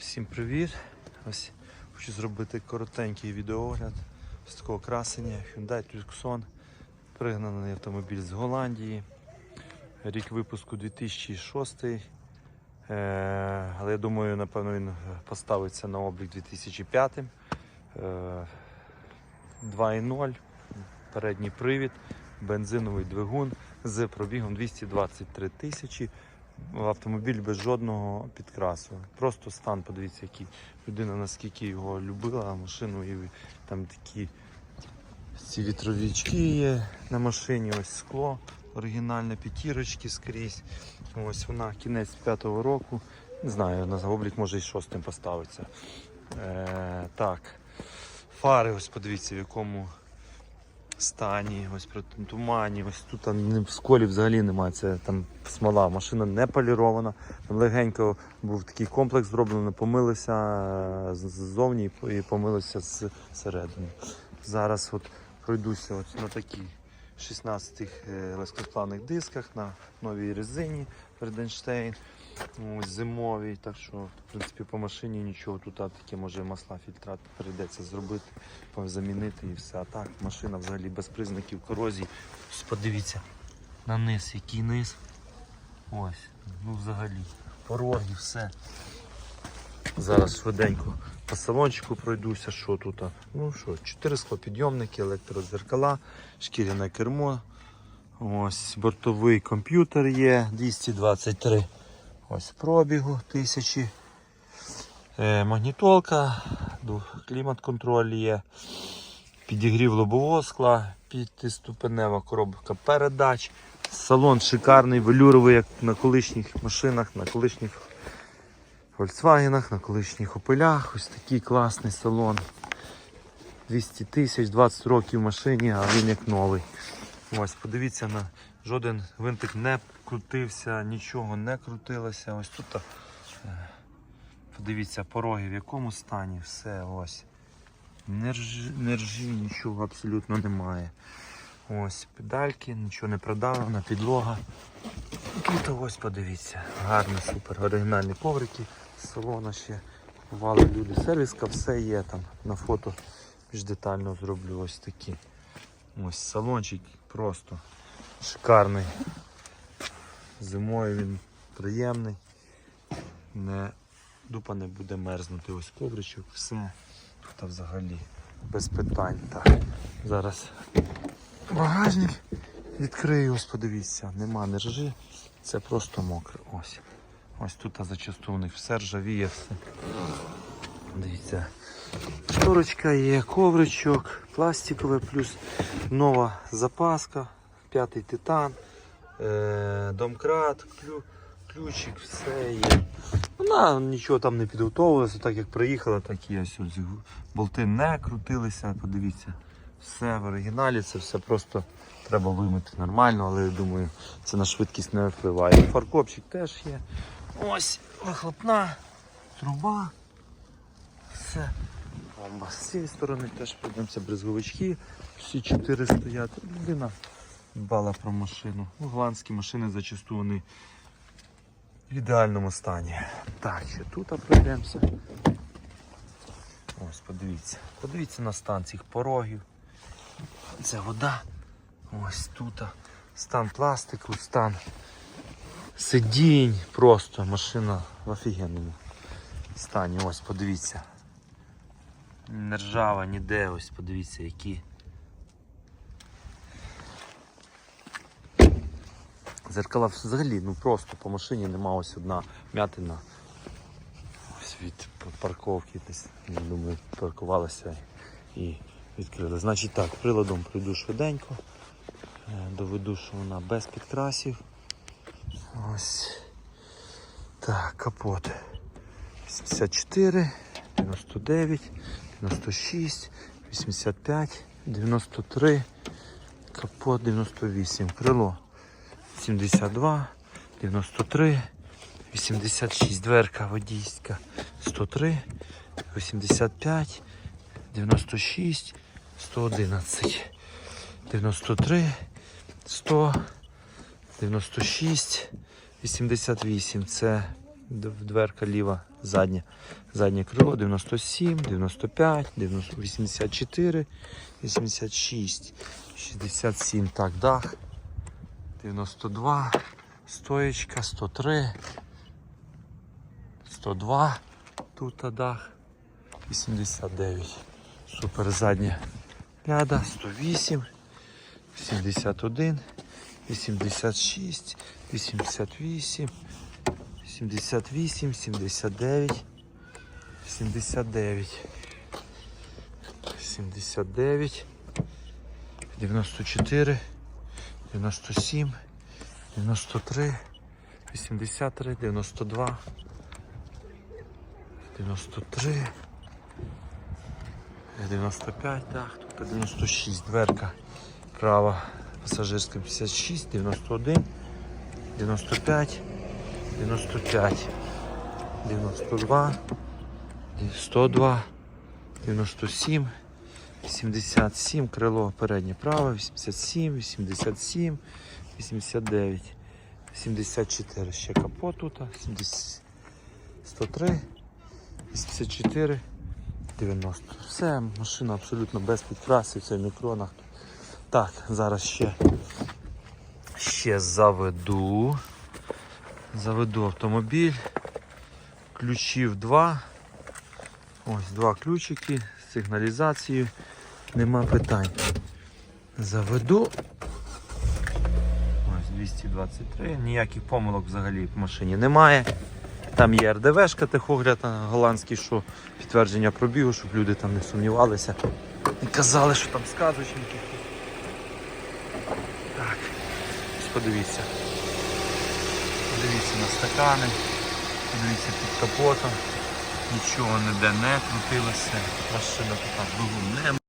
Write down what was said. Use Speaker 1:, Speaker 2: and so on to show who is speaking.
Speaker 1: Всім привіт! Ось хочу зробити коротенький відеоогляд з такого красення Hyundai Tucson. Пригнаний автомобіль з Голландії. Рік випуску 2006. Е, але я думаю, напевно, він поставиться на облік 2005. Е, 2.0, передній привід, бензиновий двигун з пробігом 223 тисячі. Автомобіль без жодного підкрасу. Просто стан, подивіться, який людина наскільки його любила, машину і там такі ці вітровічки є на машині, ось скло, оригінальне п'ятірочки скрізь. Ось вона кінець п'ятого року. Не знаю, на облік може і шостим поставиться. Е, так. Фари, ось подивіться, в якому стані, ось при тумані, ось тут там сколі взагалі немає. Це там смола. Машина не полірована. Там легенько був такий комплекс зроблений, помилися е, ззовні і по- і помилися зсередини. Зараз от пройдуся от на такій 16 е, легкосплавних дисках на новій резині Ферденштейн. Зимовій, так що в принципі по машині нічого тут таке може масла фільтрат прийдеться зробити, замінити і все. А так машина взагалі без признаків корозії. Подивіться на низ, який низ. Ось, ну взагалі, пороги, все. Зараз швиденько по салончику пройдуся, що тут. Ну що, 4 склопідйомники, електрозеркала, шкіряне кермо. Ось бортовий комп'ютер є 223. Ось пробігу тисячі. Е, магнітолка, клімат-контроль є. Підігрів лобового скла, п'ятиступенева коробка передач. Салон шикарний, велюровий, як на колишніх машинах, на колишніх Volkswagen, на колишніх опелях. Ось такий класний салон. 200 тисяч, 20 років в машині, а він як новий. Ось, подивіться на жоден винтик не крутився, нічого не крутилося. Ось тут. е, Подивіться, пороги в якому стані, все ось. Не ржі, нічого абсолютно немає. Ось педальки, нічого не продавлено, підлога. Тут ось подивіться, гарно, супер, оригінальні коврики салона ще бували люди. Сервіска, все є там. На фото більш детально зроблю ось такі. Ось салончик просто шикарний. Зимою він приємний. Не, дупа не буде мерзнути. Ось ковричок, все. Тут взагалі без питань. Так. Зараз багажник відкрию, ось подивіться, нема не ржи, це просто мокре. Ось. Ось тут зачасту у них все ржавіє, все. Дивіться. Шторочка є, ковричок, пластикове, плюс нова запаска, п'ятий титан, е- домкрат, клю, ключик, все є. Вона нічого там не підготовилася, так як приїхала, так і ось ось болти не крутилися. Подивіться, все в оригіналі, це все просто треба вимити нормально, але я думаю, це на швидкість не впливає. Фаркопчик теж є. Ось вихлопна, труба. Все. Бомба. З цієї сторони теж пройдемося брезговички. Всі чотири стоять. Людина дбала про машину. Ну, голландські машини зачасту вони в ідеальному стані. Так, ще тут пройдемося. Ось, подивіться. Подивіться на стан цих порогів. Це вода. Ось тут. Стан пластику, стан сидінь. Просто машина в офігенному стані. Ось, подивіться. Не ржава ніде, ось подивіться, які. Зеркала взагалі, ну просто по машині нема ось одна м'ятина. Ось від парковки десь, я думаю, паркувалася і відкрили. Значить так, приладом пройду швиденько. Е, Доведу, що вона без підкрасів. Ось. Так, капот. 84, 99, 96, 85, 93, капот 98, крило 72, 93, 86, дверка водійська 103, 85, 96, 111, 93, 100, 96, 88. Це дверка ліва заднє. Заднє крило 97, 95, 84, 86, 67. Так, дах. 92, стоечка, 103, 102, тут дах, 89. Супер задня ляда, 108, 71, 86, 88, 78, 79, 79, 79, 94, 97, 93, 83, 92, 93, 95, так, 96, дверка права пасажирська 56, 91, 95, 95, 92, 102, 97, 77, крило переднє право, 87, 87, 89, 74, ще капот тут, 103, 84, 90. Все, машина абсолютно без підкраси, все в мікронах. Так, зараз ще, ще заведу. Заведу автомобіль. Ключів два. Ось два ключики з сигналізацією. Нема питань. Заведу. Ось 223. Ніяких помилок взагалі в машині немає. Там є РДВшка техогляд голландський, що підтвердження пробігу, щоб люди там не сумнівалися. І казали, що там сказочники. Так, подивіться. Подивіться на стакани, подивіться під капотом. Нічого ніде не крутилося. Машина така двигун не